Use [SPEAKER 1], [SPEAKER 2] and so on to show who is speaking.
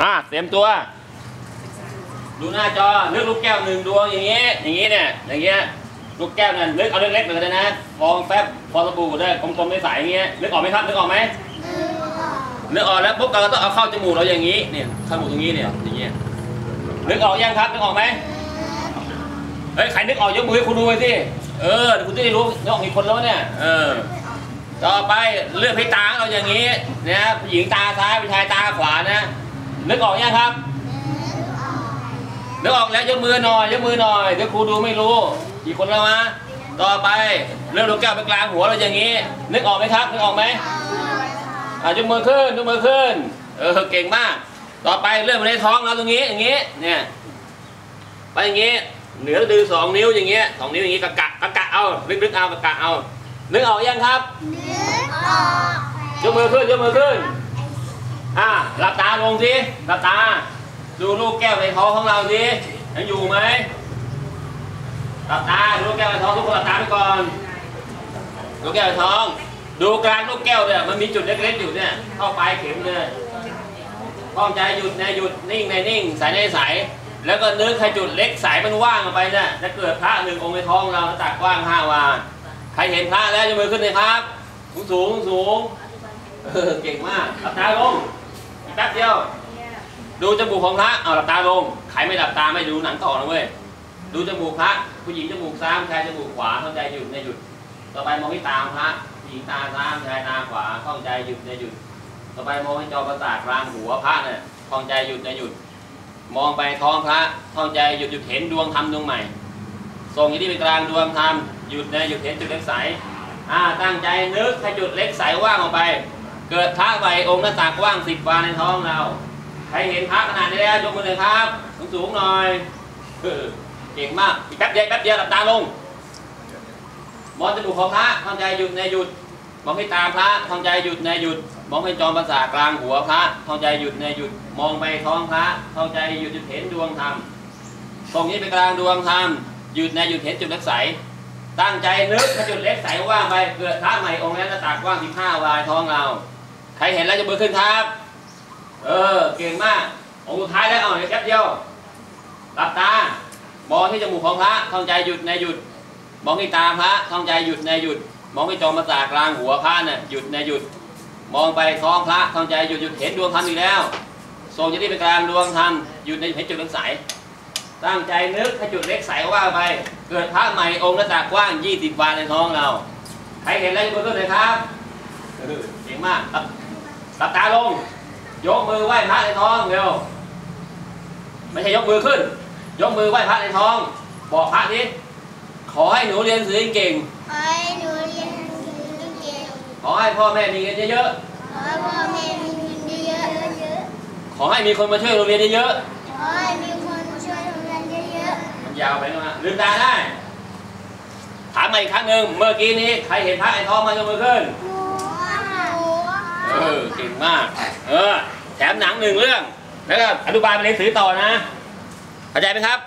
[SPEAKER 1] อ่าเตรียมตัว ดูหน้าจอนึกลูกแก้วหนึ่งดวงอย่างงี้ อย่างงี้เนี่ย อย่างเงี้ย ลูกแก้วเนี่ยนึกเอาเล็กๆเลยก็ได้นะฟองแป๊บฟองสบู่ได้กลมๆไม่ใสอย่างเงี้ยนึกออกไหมครับนึกออกไหมนึกออกแล้วปุ๊บเราก็ต้องเอาเข้าจมูกเราอย่างงี้เนี่ยเข้าจมูกอย่างงี้เนี่ยอย่างเงี้ยนึกออกยังครับนึกออกไหมเฮ้ยใครนึกออกยกมือให้คุณดูไปสิเออเดี๋ยวคุณจะได้รู้นึกออกมีคนแล้วเนี่ยเออต่อไปเลือกให้ตาเราอย่างนี้นะผู้หญิงตาซ้ายผู้ชายตาขวานะ นึกออกยังครับนึกออกแล้วยกมือหน่อยยกมือหน่อยเดี๋ยวครูดูไม่รู้กี่คนแล้วมะต่อไปเลือกลูกแก้วไปกลางหัวเราอย่างนี้ นึกออกไหมครับนึกออกไหมอะยกมือขึ้นยกมือขึ้นเออเก่งมาก ต่อไปเลื่อนไปในท้องเราตรงนี้อย่างนี้เนี่ยไปอย่างนี้เหนือดือสองนิ้วอย่างเงี้ยสองนิ้วอย่างงี้กะกะกะกะเอาลึกๆเอากะกะเอานึกออกยังครับยกมือขึ้นยกมือขึ้น อ่าหลับตาลงสิหลับตา ดูลูกแก้วในท้องของเราสิยังอยู่ไหมหลับตาดูลูกแก้วในท้องทุกคนหลับตาไปก่อนลูกแก้วในท้อง ดูกลางลูกแก้วเนี่ยมันมีจุดเล็กๆอยู่เนี่ยเข้าปลายเข็มเลยป้องใจหยุดในหยุดนิ่งในนิ่งใสในใสแล้วก็นึกให้จุดเล็กใสมันว่างออกไปเนี่ยจะเกิดพระหนึ่งองค์ในท้องเราตักกว้างห้าวาใครเห็นพระแล้วยกมือขึ้นเลยครับ สูงสูงสูงเก่งมากหลับตาลง แป๊บเดียว ดูจมูกของพระเอาหลับตาลง ใครไม่หลับตาไม่ดูหนังต่อนะเว้ย ดูจมูกพระผู้หญิงจมูกซ้ายผู้ชายจมูกขวาเข้าใจหยุดในหยุด ต่อไปมองที่ตาของพระหญิงตาซ้ายชายตาขวาเข้าใจหยุดในหยุด ต่อไปมองให้จอประสาทกลางหัวพระเนี่ยเข้าใจหยุดในหยุด มองไปท้องพระเข้าใจหยุดหยุดเห็นดวงธรรมดวงใหม่ ส่งอยู่ที่ไปกลางดวงธรรมหยุดในหยุดเห็นจุดเล็กใสอ่าตั้งใจนึกให้จุดเล็กใสว่างออกไป เกิดพระใบองค์หน้าตักว่างสิบวาในท้องเรา ใครเห็นพระขนาดนี้แล้วยกมือเลยครับสูงสูงๆหน่อยเก่งมากอีกแป๊บเดียวแป๊บเดียวหลับตาลงมองจมูกของพระท่องใจหยุดในหยุดมองให้ตาพระท่องใจหยุดในหยุด มองให้จอมประสาทกลางหัวพระท่องใจหยุดในหยุด มองไปท้องพระท่องใจหยุดหยุดเห็นดวงธรรมส่งนี้ไปกลางดวงธรรมหยุดในหยุดเห็นจุดเล็กใสตั้งใจนึกจุดเล็กใสว่างไปเกิดพระใหม่องค์นั้นตากว่าง15วายท้องเรา ใครเห็นแล้วจะมือขึ้นครับ เออ เก่งมาก องค์สุดท้ายแล้วเอาอีกแป๊บเดียวหลับตา มองที่จมูกของพระท่องใจหยุดในหยุด มองที่ตาพระท่องใจหยุดในหยุด มองที่จอมประสาทกลางหัวพระน่ะหยุดในหยุด มองไปท้องพระท่องใจหยุดหยุดเห็นดวงธรรมอีกแล้วส่งจะที่ไปกลางดวงธรรมหยุดในเห็นจุดเล็กใส ตั้งใจนึกให้จุดเล็กใสว่าไป เกิดพระใหม่องค์หน้าตากกว้าง20วาในท้องเรา ใครเห็นแล้วยกมือขึ้นเลยครับเก่งมากหลับ หลับตาลง ยกมือไหว้พระในท้องเร็วไม่ใช่ยกมือขึ้น ยกมือไหว้พระในท้อง บอกพระนี้ขอให้หนูเรียนหนังสือเก่ง
[SPEAKER 2] ขอให้หนูเรียนหนังสือเก่ง
[SPEAKER 1] ขอให้พ่อแม่มีเงินเยอะ
[SPEAKER 2] ขอให้พ่อแม่มีเงินเยอะ
[SPEAKER 1] ๆ ขอให้มีคนมาช่วยโรงเรียนเยอะ
[SPEAKER 2] ๆ ขอให้มีคนช่วยทำงานเยอะ
[SPEAKER 1] ๆ มันยาวไปนะฮะลืมตาได้ ถามมาอีกครั้งหนึ่งเมื่อกี้นี้ใครเห็นพระในท้องมายกมือขึ้น
[SPEAKER 2] ๆหนูหนู
[SPEAKER 1] เออเก่งมาก เออ แถมหนังหนึ่งเรื่อง แล้วก็อนุบาลไปเรียนสือต่อนะเข้าใจไหมครับ